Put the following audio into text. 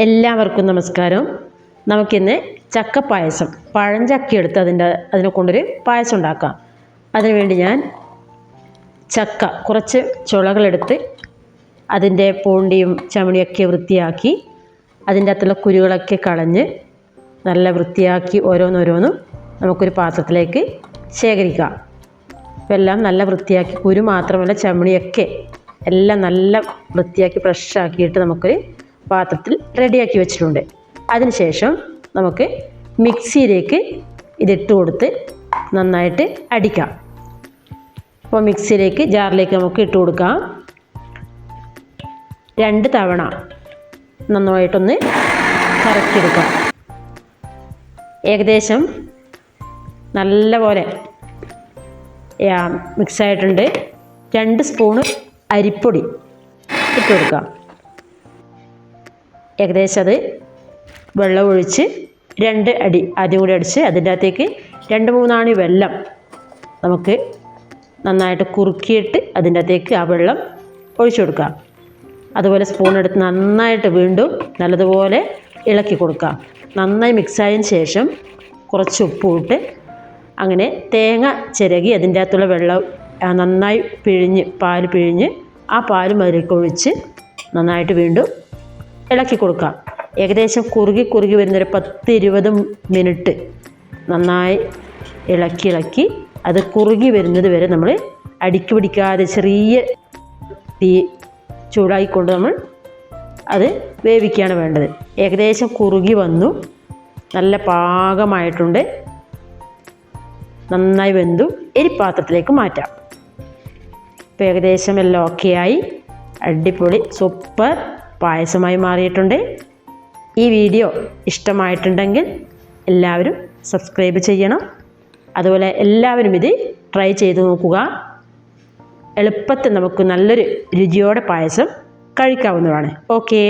എല്ലാവർക്കും നമസ്കാരം. നമുക്കിന്ന് ചക്ക പായസം പഴഞ്ചക്ക എടുത്ത് അതിന്റെ അതിനെ കൊണ്ടൊരു പായസം ഉണ്ടാക്കാം. അതിനുവേണ്ടി ഞാൻ ചക്ക കുറച്ച് ചുളകളെടുത്ത് അതിന്റെ പൂണ്ടിയും ചമണിയൊക്കെ വൃത്തിയാക്കി അതിന്റെ അകത്തുള്ള കുരുകളൊക്കെ കളഞ്ഞ് നല്ല വൃത്തിയാക്കി ഓരോന്നോരോന്നും നമുക്കൊരു പാത്രത്തിലേക്ക് ശേഖരിക്കാം. അപ്പോൾ എല്ലാം നല്ല വൃത്തിയാക്കി കുരു മാത്രമല്ല ചമണിയൊക്കെ എല്ലാം നല്ല വൃത്തിയാക്കി ഫ്രഷ് ആക്കിയിട്ട് നമുക്കൊരു പാത്രത്തിൽ റെഡിയാക്കി വെച്ചിട്ടുണ്ട്. അതിനുശേഷം നമുക്ക് മിക്സിയിലേക്ക് ഇതിട്ട് കൊടുത്ത് നന്നായിട്ട് അടിക്കാം. അപ്പോൾ മിക്സിയിലേക്ക് ജാറിലേക്ക് നമുക്ക് ഇട്ട് കൊടുക്കാം. രണ്ട് തവണ നന്നായിട്ടൊന്ന് കറക്കിയെടുക്കാം. ഏകദേശം നല്ലപോലെ മിക്സായിട്ടുണ്ട്. രണ്ട് സ്പൂണ് അരിപ്പൊടി ഇട്ട് കൊടുക്കാം. ഏകദേശം അത് വെള്ളം ഒഴിച്ച് രണ്ട് അടി ആദ്യം കൂടി അടിച്ച് അതിന്റെ അകത്തേക്ക് രണ്ട് മൂന്നാണി വെള്ളം നമുക്ക് നന്നായിട്ട് കുറുക്കിയിട്ട് അതിന്റെ അകത്തേക്ക് ആ വെള്ളം ഒഴിച്ചു കൊടുക്കാം. അതുപോലെ സ്പൂൺ എടുത്ത് നന്നായിട്ട് വീണ്ടും നല്ലതുപോലെ ഇളക്കി കൊടുക്കാം. നന്നായി മിക്സായതിന് ശേഷം കുറച്ച് ഉപ്പും ഇട്ട് അങ്ങനെ തേങ്ങ ചിരകി അതിന്റെ അകത്തുള്ള വെള്ളം നന്നായി പിഴിഞ്ഞ് പാൽ പിഴിഞ്ഞ് ആ പാലും അതിലേക്ക് ഒഴിച്ച് നന്നായിട്ട് വീണ്ടും ഇളക്കി കൊടുക്കാം ഏകദേശം കുറുകി കുറുകി വരുന്നൊരു പത്ത് ഇരുപത് മിനിറ്റ് നന്നായി ഇളക്കി ഇളക്കി അത് കുറുകി വരുന്നത് വരെ നമ്മൾ അടിക്ക് പിടിക്കാതെ ചെറിയ തീ ചൂടായിക്കൊണ്ട് നമ്മൾ അത് വേവിക്കുകയാണ് വേണ്ടത്. ഏകദേശം കുറുകി വന്നു. നല്ല പാകമായിട്ടുണ്ട്. നന്നായി വെന്തു. ഇനി പാത്രത്തിലേക്ക് മാറ്റാം. ഇപ്പോൾ ഏകദേശം എല്ലാം ഓക്കെ ആയി. അടിപൊളി. സൂപ്പർ പായസമായി മാറിയിട്ടുണ്ട്. ഈ വീഡിയോ ഇഷ്ടമായിട്ടുണ്ടെങ്കിൽ എല്ലാവരും സബ്സ്ക്രൈബ് ചെയ്യണം. അതുപോലെ എല്ലാവരും ഇത് ട്രൈ ചെയ്ത് നോക്കുക. എളുപ്പത്തിൽ നമുക്ക് നല്ലൊരു രുചിയോടെ പായസം കഴിക്കാവുന്നതാണ്. ഓക്കേ.